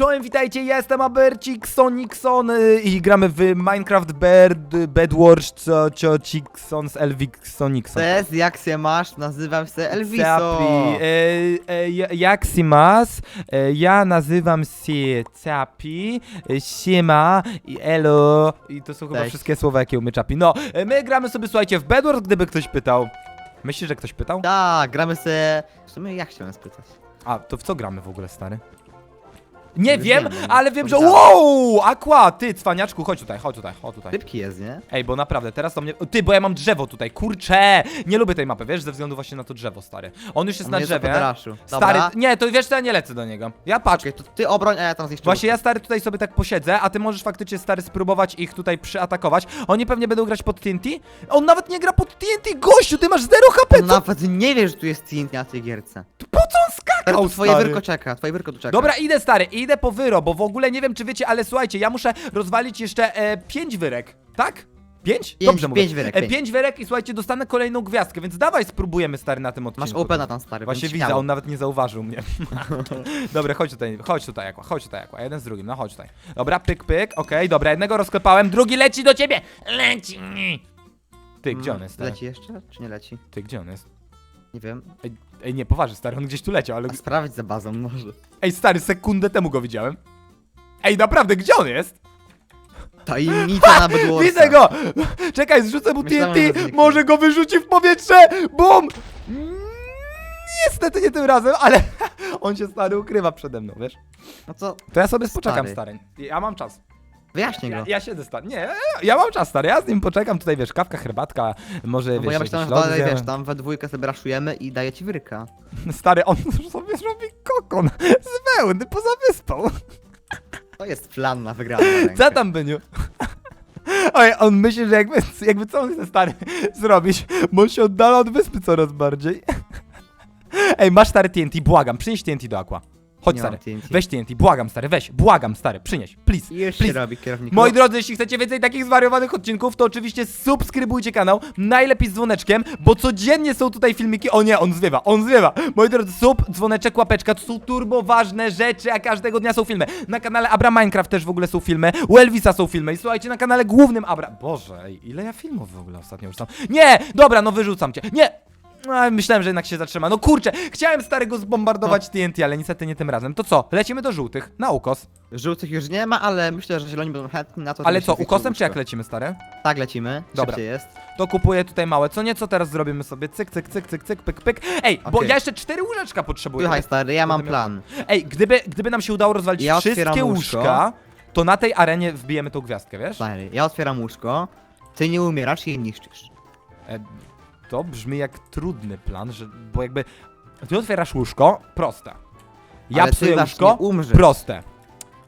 Czołem, witajcie, ja jestem Abercik, Sonicson y, i gramy w Minecraft Bird, Bedwars, co, cio, Cikson, Elvik, Sonicson. Cześć, jak się masz? Nazywam się Elviso. Capi, e, e, ja- jak si mas? E, ja nazywam się Capi, e, siema i elo i to są chyba Cześć. wszystkie słowa, jakie umie Capi. No, e, my gramy sobie, słuchajcie, w Bedwars, gdyby ktoś pytał. Myślisz, że ktoś pytał? Tak, gramy se... W sumie ja chciałem spytać. A, to w co gramy w ogóle, stary? Nie wiem, ale wiem, że... Wow! Aqua, ty, cwaniaczku, chodź tutaj, chodź tutaj, chodź tutaj. Szybki jest, nie? Ej, bo naprawdę, teraz to mnie... Ty, bo ja mam drzewo tutaj, kurczę! Nie lubię tej mapy, wiesz, ze względu właśnie na to drzewo, stary. On już jest On na jest drzewie. podraszu. Stary, Dobra. nie, to wiesz co, ja nie lecę do niego. Ja patrz. Okej, to ty obroń, a ja tam zniszczę. Właśnie ja stary tutaj sobie tak posiedzę, a ty możesz faktycznie stary spróbować ich tutaj przyatakować. Oni pewnie będą grać pod TNT. On nawet nie gra pod TNT, gościu, ty masz 0 HP, co? nawet nie wiesz, że tu jest TNT na tej gierce. Po co on skakał, twoje stary? wyrko czeka, twoje wyrko tu czeka. Dobra, idę stary, idę po wyro, bo w ogóle nie wiem czy wiecie, ale słuchajcie, ja muszę rozwalić jeszcze e, pięć wyrek, tak? Pięć? Dobrze mówię. pięć wyrek, E, pięć. pięć wyrek i słuchajcie, dostanę kolejną gwiazdkę, więc dawaj spróbujemy stary na tym odcinku. Masz opena tam, stary. Właśnie więc widzę, on nawet nie zauważył mnie. dobra, chodź tutaj, chodź tutaj, Aqua, chodź tutaj, Aqua, jeden z drugim, no chodź tutaj. Dobra, pyk, pyk, okej, dobra, jednego rozklepałem, drugi leci do ciebie! Leci! Ty, gdzie on jest, stary? Leci jeszcze, czy nie leci? Ty, gdzie on jest? Nie wiem. Ej, ej nie, poważnie, stary, on gdzieś tu leciał, ale... A sprawdź za bazą może. Ej, stary, sekundę temu go widziałem. Ej, naprawdę, gdzie on jest? Tajemnica na bydłosa. Widzę go! Czekaj, zrzucę mu Myślałem, że TNT, może go wyrzuci w powietrze! Bum! Mm, Niestety nie tym razem, ale on się stary ukrywa przede mną, wiesz? No co, To ja sobie poczekam, Stary. stary. Ja mam czas. Wyjaśnij Ja, go. ja siedzę stary. Nie, ja, ja mam czas, stary. Ja z nim poczekam tutaj, wiesz, kawka, herbatka, może No wiesz, bo ja myślałem, że lody dalej, zjemy. wiesz, tam we dwójkę sobie raszujemy i daje ci wyrka. Stary, on sobie robi kokon z wełny poza wyspą. To jest plan na wygraną. Co tam, Byniu? Oj, on myśli, że jakby, jakby co on chce stary zrobić, bo on się oddala od wyspy coraz bardziej. Ej, masz stary TNT, błagam, przynieś TNT do Aqua. Chodź Nie stary, TNT. weź TNT, błagam stary, weź, błagam stary, przynieś, please, Już się please. robi kierownik. Moi drodzy, jeśli chcecie więcej takich zwariowanych odcinków, to oczywiście subskrybujcie kanał, najlepiej z dzwoneczkiem, bo codziennie są tutaj filmiki, o nie, on zwiewa, on zwiewa. Moi drodzy, sub, dzwoneczek, łapeczka, to są turbo ważne rzeczy, a każdego dnia są filmy. Na kanale Abra Minecraft też w ogóle są filmy, u Elvisa są filmy. I słuchajcie, na kanale głównym Abra... Boże, ej, ile ja filmów w ogóle ostatnio już tam... Nie, dobra, no wyrzucam cię, nie! A, myślałem, że jednak się zatrzyma. No kurczę, chciałem starego zbombardować TNT, ale niestety nie tym razem. To co? Lecimy do żółtych, na ukos. Żółtych już nie ma, ale myślę, że zieloni będą chętni na to. Ale żeby co, się ukosem czy jak lecimy, stary? Tak, lecimy. Dobra. Szybciej jest. To kupuję tutaj małe. Co nieco teraz zrobimy sobie cyk, cyk, cyk, cyk, cyk, pyk, pyk. Ej, bo Okej. ja jeszcze cztery łóżeczka potrzebuję. Słuchaj, stary, ja mam plan. Ej, gdyby, gdyby nam się udało rozwalić Ja wszystkie łóżko. łóżka, to na tej arenie wbijemy tą gwiazdkę, wiesz? Stary, ja otwieram łóżko, ty nie umierasz i je niszczysz. E, to brzmi jak trudny plan, że, bo jakby ty otwierasz łóżko, proste. Ja Ale ty psuję łóżko, proste.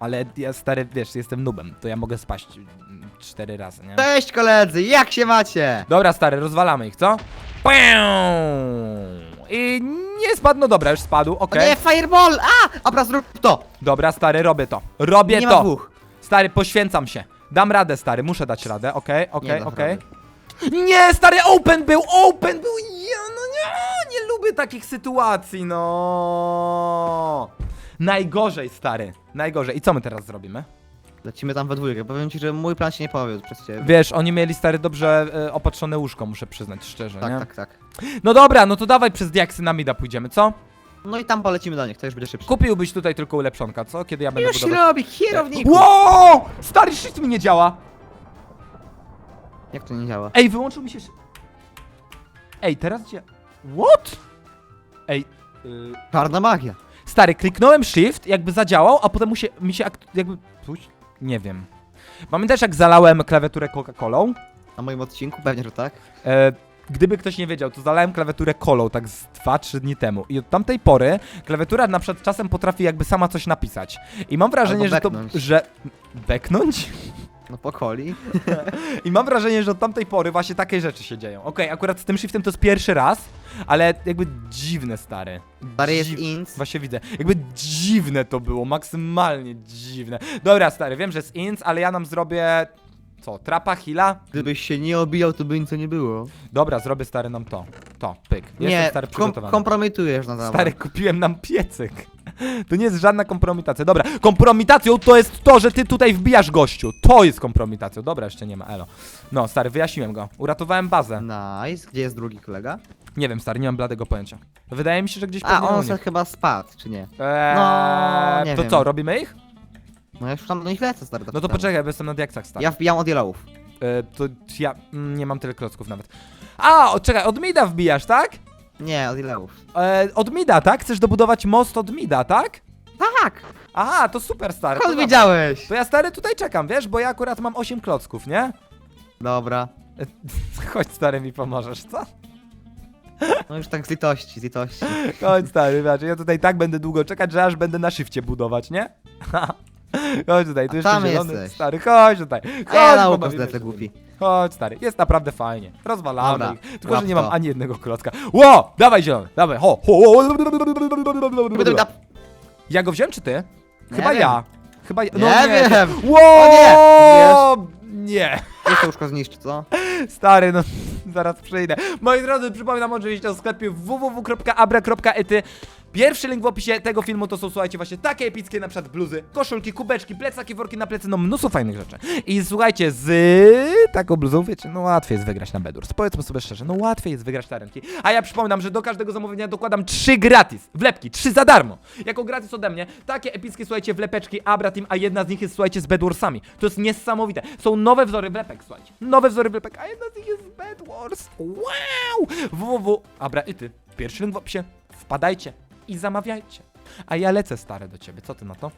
Ale ja stary, wiesz, jestem nubem, to ja mogę spaść mm, cztery razy, nie? Cześć koledzy, jak się macie? Dobra, stary, rozwalamy ich, co? Pią! I nie spadł, no dobra, już spadł, O okej. nie, fireball! A! Dobra, zrób to! Dobra, stary, robię to. Robię nie to. ma dwóch. Stary, poświęcam się. Dam radę, stary, muszę dać radę, okej, Nie okej, dasz okej. rady. Nie, stary, open był, open był, ja, no nie, nie lubię takich sytuacji, no. Najgorzej, stary, najgorzej. I co my teraz zrobimy? Lecimy tam we dwójkę. Powiem ci, że mój plan się nie powiódł przez ciebie. Wiesz, oni mieli, stary, dobrze e, opatrzone łóżko, muszę przyznać szczerze, Tak, nie? tak, tak. No dobra, no to dawaj przez diaksy na mida pójdziemy, co? No i tam polecimy do nich, to już będzie szybsze. Kupiłbyś tutaj tylko ulepszonka, co? Kiedy ja będę Już się budować... robi, kierowniku! Wow! Stary, shift mi nie działa! Jak to nie działa? Ej, wyłączył mi się... szy- Ej, teraz gdzie... What? Ej, yy... Czarna magia. Stary, kliknąłem shift, jakby zadziałał, a potem mu się, mi się akt... jakby... Puść? Nie wiem. Pamiętasz jak zalałem klawiaturę Coca-Colą? Na moim odcinku pewnie, że tak. E, gdyby ktoś nie wiedział, to zalałem klawiaturę kolą tak z 2-3 dni temu. I od tamtej pory klawiatura na przykład czasem potrafi jakby sama coś napisać. I mam wrażenie, Albo że to... beknąć. że... Beknąć? No po coli. I mam wrażenie, że od tamtej pory właśnie takie rzeczy się dzieją. Okej, akurat z tym shiftem to jest pierwszy raz, ale jakby dziwne, stary. Stary jest Dziw- int. Właśnie widzę. Jakby dziwne to było, maksymalnie dziwne. Dobra, stary, wiem, że jest ins, ale ja nam zrobię... Co, trapa, hila? Gdybyś się nie obijał, to by nic nie było. Dobra, zrobię stary nam to. To, pyk. Jestem nie, stary kom przygotowany. kompromitujesz na temat. Stary, kupiłem nam piecyk. To nie jest żadna kompromitacja. Dobra, kompromitacją to jest to, że ty tutaj wbijasz gościu. To jest kompromitacją. Dobra, jeszcze nie ma, elo. No, stary, wyjaśniłem go. Uratowałem bazę. Nice. Gdzie jest drugi kolega? Nie wiem, stary, nie mam bladego pojęcia. Wydaje mi się, że gdzieś A, pewnie u on nich. chyba spadł, czy nie? Eee, No, nie to wiem. co, robimy ich? No ja już tam do nich lecę, stary. No to tam. poczekaj, bo jestem na diaksach, stary. Ja wbijam od yellowów. E, to ja mm, nie mam tyle klocków nawet. A, o, czekaj, od mida wbijasz, tak? Nie, od yellowów. E, od mida, tak? Chcesz dobudować most od mida, tak? Tak! Aha, to super, stary. to Skąd dobra. wiedziałeś? To ja, stary, tutaj czekam, wiesz, bo ja akurat mam 8 klocków, nie? Dobra. E, Chodź, stary, mi pomożesz, co? No już tak z litości, z litości. Chodź, stary, wiesz, ja tutaj tak będę długo czekać, że aż będę na szybcie budować, nie? Chodź tutaj, tu A jeszcze tam zielony, jesteś. stary, chodź tutaj. Chodź, A ja na pobawimy zlecę się. głupi. Chodź, stary, jest naprawdę fajnie. Rozwalamy Dobra, ich. Tylko, że łap nie mam to. ani jednego klocka. Ło! Dawaj zielony, dawaj, ho, ho, ho. Ja go wziąłem, czy ty? Chyba wiem. ja. Chyba ja. No Nie nie. wiem. Ło! Nie. Jeszcze łóżko zniszczy, co? Stary, no zaraz przyjdę. Moi drodzy, przypominam oczywiście o sklepie www.abra.ety. Pierwszy link w opisie tego filmu to są, słuchajcie, właśnie takie epickie na przykład bluzy, koszulki, kubeczki, plecaki, worki na plecy, no mnóstwo fajnych rzeczy. I słuchajcie, z taką bluzą, wiecie, no łatwiej jest wygrać na Bedurs. Powiedzmy sobie szczerze, no łatwiej jest wygrać na. A ja przypominam, że do każdego zamówienia dokładam 3 gratis, wlepki, 3 za darmo. Jako gratis ode mnie, takie epickie, słuchajcie, wlepeczki Abra a jedna z nich jest, słuchajcie, z Bedwarsami. To jest niesamowite. Są nowe wzory wlepek, słuchajcie. Nowe wzory wlepek, a jedna z nich jest Bed Wars. Wow! www. Abra i ty. Pierwszy link w opisie. Wpadajcie i zamawiajcie. A ja lecę, stary, do ciebie. Co ty na to?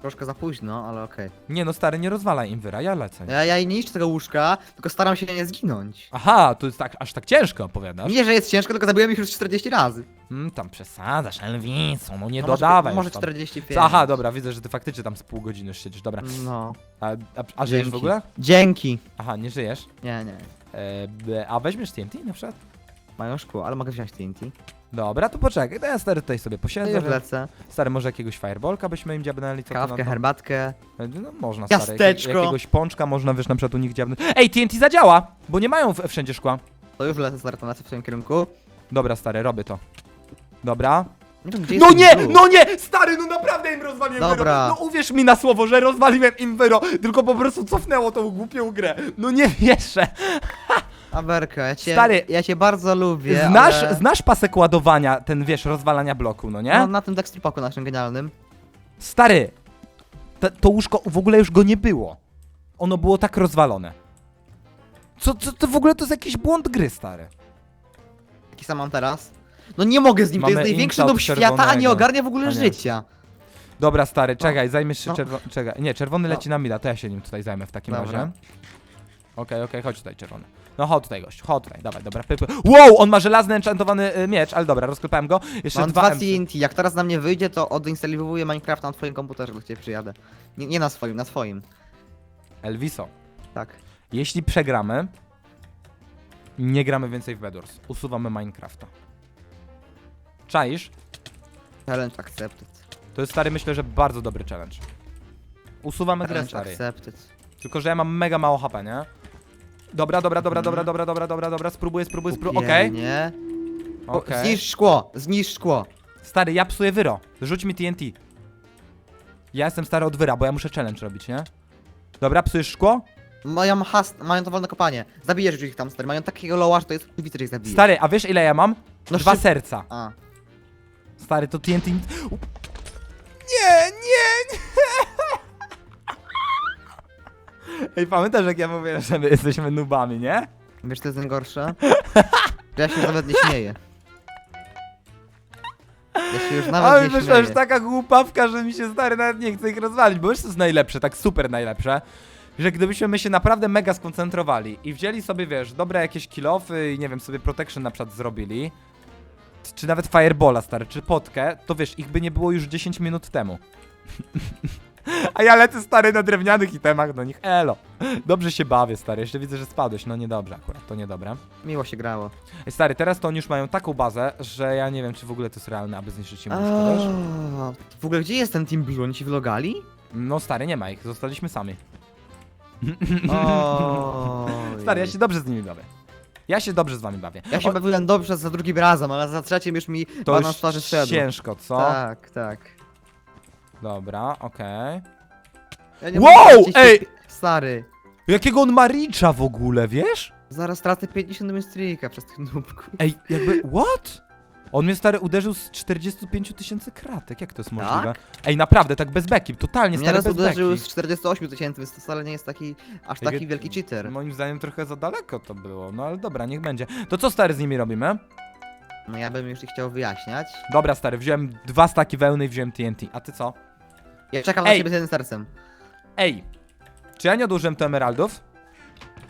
Troszkę za późno, ale okej. Nie no, stary, nie rozwalaj Inwyra, ja lecę. Ja, ja nie niszczę tego łóżka, tylko staram się nie zginąć. Aha, to jest tak, aż tak ciężko opowiadasz. Nie, że jest ciężko, tylko zabiłem ich już 40 razy. Mm, tam przesadzasz, Elwiso, no nie No dodawaj. Może, może już tam. 45. Aha, dobra, widzę, że ty faktycznie tam z pół godziny już siedzisz, dobra. No. A, a, a żyjesz w dzięki. ogóle? Dzięki. Aha, nie żyjesz. Nie, nie. E, b- a weźmiesz TNT na przykład? Mają szkło, ale mogę wziąć TNT. Dobra, to poczekaj, to ja stary tutaj sobie Ja posiedzę. już że- lecę. Stary, może jakiegoś fireballka byśmy im dziabnęli? Co ty na Kawkę, to? herbatkę. No można, stary. Ciasteczko. jakiegoś pączka można, wiesz, na przykład u nich dziabnąć. Ej, TNT zadziała, bo nie mają w- wszędzie szkła. To już lecę, stary, to lecę w swoim kierunku. Dobra, stary, robię to. Dobra. Nie wiem, gdzie No jest nie, ten no nie! Stary, no naprawdę im rozwaliłem Dobra. Wyro. No uwierz mi na słowo, że rozwaliłem im wyro, tylko po prostu cofnęło tą głupią grę. No nie wierzę. Aberka, ja cię, Stary, ja cię bardzo lubię, Znasz, ale... znasz pasek ładowania, ten wiesz, rozwalania bloku, no nie? No, na tym Dextripaku naszym genialnym. Stary, to, to łóżko w ogóle już go nie było. Ono było tak rozwalone. Co, co to w ogóle to jest jakiś błąd gry, stary. Jaki sam mam teraz? No nie mogę z nim, Mamy to jest największy noob świata, a nie ogarnia w ogóle nie. życia. Dobra, stary, czekaj, zajmiesz się no. czerwony. Czekaj, nie, czerwony No. leci na mida, to ja się nim tutaj zajmę w takim Dobra. razie. Okej, okej, chodź tutaj, czerwony. No chodź tutaj, gość, chodź tutaj, dawaj, dobra, pyp. Wow, on ma żelazny enchantowany y, miecz, ale dobra, rozklepałem go. Jeszcze Mam dwa. TNT, jak teraz na mnie wyjdzie, to odinstalowuję Minecraft na twoim komputerze, do ciebie przyjadę. Nie, nie na swoim, na swoim. Elviso, Tak. jeśli przegramy, nie gramy więcej w Bedwars. Usuwamy Minecrafta. Czaisz? Challenge accepted. To jest stary, myślę, że bardzo dobry challenge. Usuwamy grę, Challenge stary. accepted. Tylko, że ja mam mega mało HP, nie? Dobra, dobra, dobra, Mhm. dobra, dobra, dobra, dobra, dobra, spróbuję, spróbuję, spróbuję. Okej, Nie. okej. Zniszcz szkło, zniszcz szkło. Stary, ja psuję wyro. Rzuć mi TNT. Ja jestem stary od wyra, bo ja muszę challenge robić, nie? Dobra, psujesz szkło? Mają has, mają to wolne kopanie. Zabijesz ich tam, stary. Mają takiego loła, że to jest widzę, że ich zabijesz. Stary, a wiesz ile ja mam? No Dwa szyb- serca. A. Stary, to TNT... Nie! Ej, pamiętasz jak ja mówię, że my jesteśmy nubami, nie? Wiesz, co jest najgorsze? Że ja się nawet nie śmieję. Ja się już nawet Ale nie wyszła śmieję. już taka głupawka, że mi się stary nawet nie chce ich rozwalić, bo wiesz co jest najlepsze, tak super najlepsze, że gdybyśmy my się naprawdę mega skoncentrowali i wzięli sobie, wiesz, dobre jakieś kilofy i nie wiem, sobie protection na przykład zrobili, czy nawet firebola stary, czy potkę, to wiesz, ich by nie było już 10 minut temu. A ja lecę stary na drewnianych itemach do nich, elo. Dobrze się bawię stary, jeszcze widzę, że spadłeś, no niedobrze akurat, to niedobre. Miło się grało. Ej, stary, teraz to oni już mają taką bazę, że ja nie wiem, czy w ogóle to jest realne, aby zniszczyć im łóżko, wiesz? A, W ogóle gdzie jest ten Team Blue? Oni ci vlogali? No stary, nie ma ich, zostaliśmy sami. Stary, ja się dobrze z nimi bawię. Ja się dobrze z wami bawię. Ja się bawiłem dobrze za drugim razem, ale za trzecim już mi to już z twarzy szedł. ciężko, co? Tak, tak. Dobra, okej. Ja nie Wow, mogę stracić ej! Stary, Jakiego on ma w ogóle, wiesz? zaraz tracę 50 win streaka przez tych nubków. Ej, jakby, what? On mnie stary uderzył z 45 tysięcy kratek, jak to jest możliwe? Ej, naprawdę, tak bez beki, totalnie Mnie stary raz bez uderzył beki. z 48 tysięcy, więc to wcale nie jest taki, aż Jak- taki wielki cheater. Moim zdaniem trochę za daleko to było, no ale dobra, niech będzie. To co stary z nimi robimy? No ja bym już nie chciał wyjaśniać. Dobra stary, wziąłem dwa staki wełny i wziąłem TNT, a ty co? Ja czekam Ej! na ciebie z jednym sercem. Ej, czy ja nie odłożyłem to emeraldów?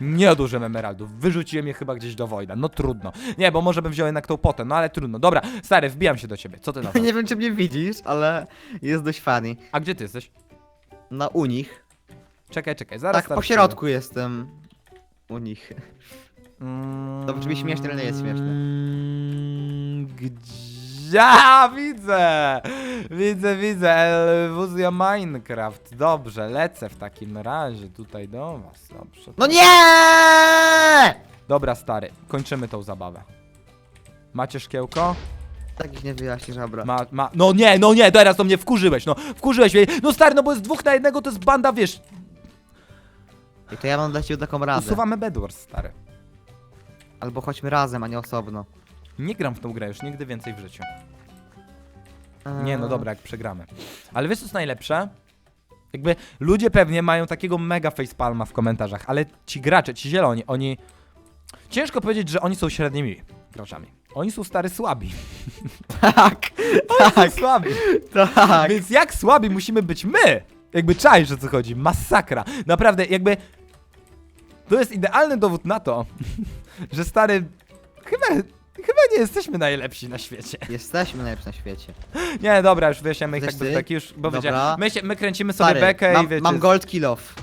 Nie odłożyłem emeraldów, wyrzuciłem je chyba gdzieś do Wojda, no trudno. Nie, bo może bym wziął jednak tą potę, no ale trudno. Dobra, stary, wbijam się do ciebie, co ty na to? Nie wiem czy mnie widzisz, ale jest dość funny. A gdzie ty jesteś? Na u nich. Czekaj, czekaj, zaraz Tak, po środku jestem. U nich. Mm, To brzmi śmiesznie, ale nie jest śmieszne. mm, Gdzie? A, widzę! Widzę, widzę. Elwuzja Minecraft. Dobrze, lecę w takim razie tutaj do was. Dobrze. No nie! Dobra, stary, kończymy tą zabawę. Macie szkiełko? Tak ich nie wyjaśnisz, abra. Ma, ma. No nie, no nie, teraz to mnie wkurzyłeś, no. Wkurzyłeś mnie. No stary, no bo jest dwóch na jednego, to jest banda, wiesz. I to ja mam dla ciebie taką radę. Usuwamy Bedwars, stary. Albo chodźmy razem, a nie osobno. Nie gram w tą grę już nigdy więcej w życiu. Nie, no dobra, jak przegramy. Ale wiesz co jest najlepsze? Jakby ludzie pewnie mają takiego mega facepalma w komentarzach, ale ci gracze, ci zieloni, oni... Ciężko powiedzieć, że oni są średnimi graczami. Oni są stary słabi. Tak, Tak, słabi. tak. Więc jak słabi musimy być my? Jakby czaisz o co chodzi, masakra. Naprawdę, jakby... To jest idealny dowód na to, że stary... Chyba... Chyba nie jesteśmy najlepsi na świecie. Jesteśmy najlepsi na świecie. Nie, dobra, już wyjaśniamy ich tak Jesteś bez ty? beki, już, bo Dobra. wiecie, my, się, my kręcimy sobie Stary, bekę mam, i wiecie... mam gold kill off.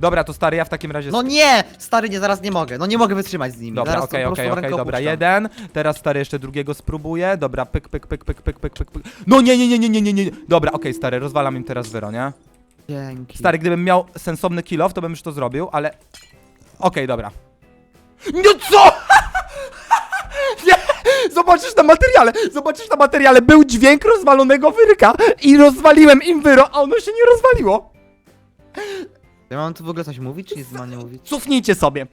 Dobra, to stary, ja w takim razie... No nie! Stary, nie, zaraz nie mogę. No nie mogę wytrzymać z nimi. Dobra, zaraz okej, to po prostu okej, okej, ręką dobra, opuszczam. jeden. Teraz stary jeszcze drugiego spróbuję. Dobra, pyk, pyk, pyk, pyk, pyk, pyk, pyk, pyk. No nie, nie, nie, nie, nie, nie, nie. Dobra, okej, stary, rozwalam im teraz wyro, nie? Dzięki. Stary, gdybym miał sensowny kill off, to bym już to zrobił, ale... Okej, dobra. No co?! Zobaczysz na materiale, zobaczysz na materiale, był dźwięk rozwalonego wyrka i rozwaliłem im wyro, a ono się nie rozwaliło. Ja mam tu w ogóle coś mówić, czy nic mam nie mówić? Cofnijcie sobie.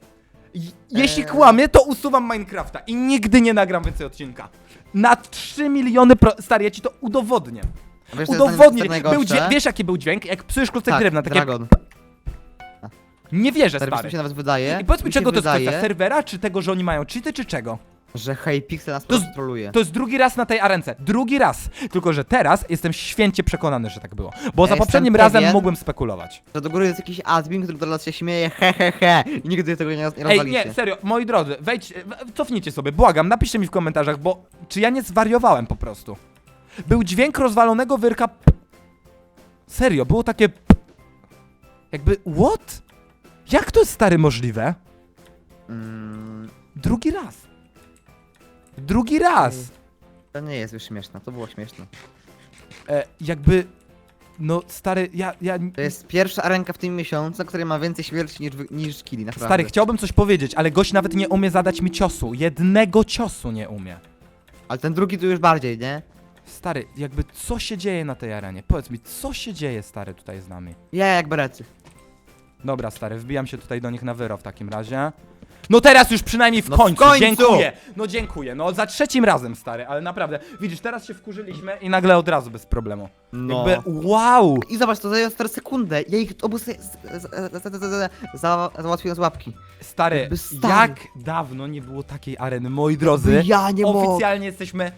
Jeśli Eee. kłamię, to usuwam Minecrafta i nigdy nie nagram więcej odcinka. Na 3 miliony pro... Stary, ja ci to udowodnię. A Wiesz, co jest Udowodnię. naj- Był najgorsze? wiesz jaki był dźwięk? Jak psujesz klucek tak, drewna, takie... Dragon. Nie wierzę, stary. mi się nawet wydaje? I powiedz mi, Mi się czego to jest kwestia? Serwera, czy tego, że oni mają cheaty, czy czego? Że Hypixel nas To z-. To jest drugi raz na tej arence. Drugi raz. Tylko, że teraz jestem święcie przekonany, że tak było. Bo za jestem poprzednim razem pewien- mógłbym spekulować. Że do góry jest jakiś admin, który do nas się śmieje, he he he. I nigdy tego nie, nie Ej, rozwalicie. nie, serio, moi drodzy, wejdź, w- cofnijcie sobie, błagam, napiszcie mi w komentarzach, bo czy ja nie zwariowałem po prostu? Był dźwięk rozwalonego wyrka. p- Serio, było takie. p- Jakby, what? Jak to jest stary możliwe? Mm, Drugi raz. Drugi raz. to nie jest już śmieszne, to było śmieszne. E, jakby. No, stary, ja. ja To jest pierwsza arenka w tym miesiącu, której ma więcej śmierci niż, wy- niż killi, naprawdę. stary, chciałbym coś powiedzieć, ale gość nawet nie umie zadać mi ciosu. Jednego ciosu nie umie. Ale ten drugi tu już bardziej, nie? Stary, jakby co się dzieje na tej arenie? Powiedz mi, co się dzieje, stary, tutaj z nami? Ja jak berecy. Dobra, stary, wbijam się tutaj do nich na wyro w takim razie. No teraz już przynajmniej w No w końcu, końcu! dziękuję. No dziękuję, no za trzecim razem, stary, ale naprawdę, widzisz, teraz się wkurzyliśmy i nagle od razu bez problemu. No. Jakby, wow! I zobacz, to zajęło 4 sekundę. Ja ich obu sobie z- z- z- z- z- z- za- załatwiłem z łapki. Stary, Jakby stary. jak dawno nie było takiej areny, moi drodzy. Ja nie mogę. Oficjalnie jesteśmy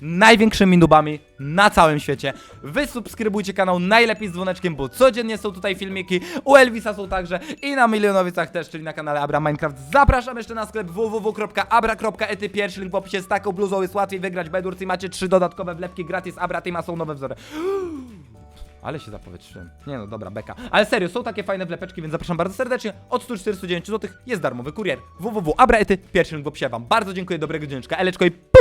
największymi nubami na całym świecie. Wy subskrybujcie kanał najlepiej z dzwoneczkiem, bo codziennie są tutaj filmiki. U Elvisa są także i na Milionowicach też, czyli na kanale Abra Minecraft. Zapraszam jeszcze na sklep www.abra.ety. Pierwszy link w opisie z taką bluzą jest łatwiej wygrać Bedwars i macie trzy dodatkowe wlepki gratis. Abra Team, a są nowe wzory. Ale się zapowietrzyłem. Nie no, dobra, beka. Ale serio, są takie fajne wlepeczki, więc zapraszam bardzo serdecznie. Od 149 zł jest darmowy kurier. www.abraety. Pierwszy link w opisie wam. Bardzo dziękuję, dobrego dzieneczka. Eleczko i!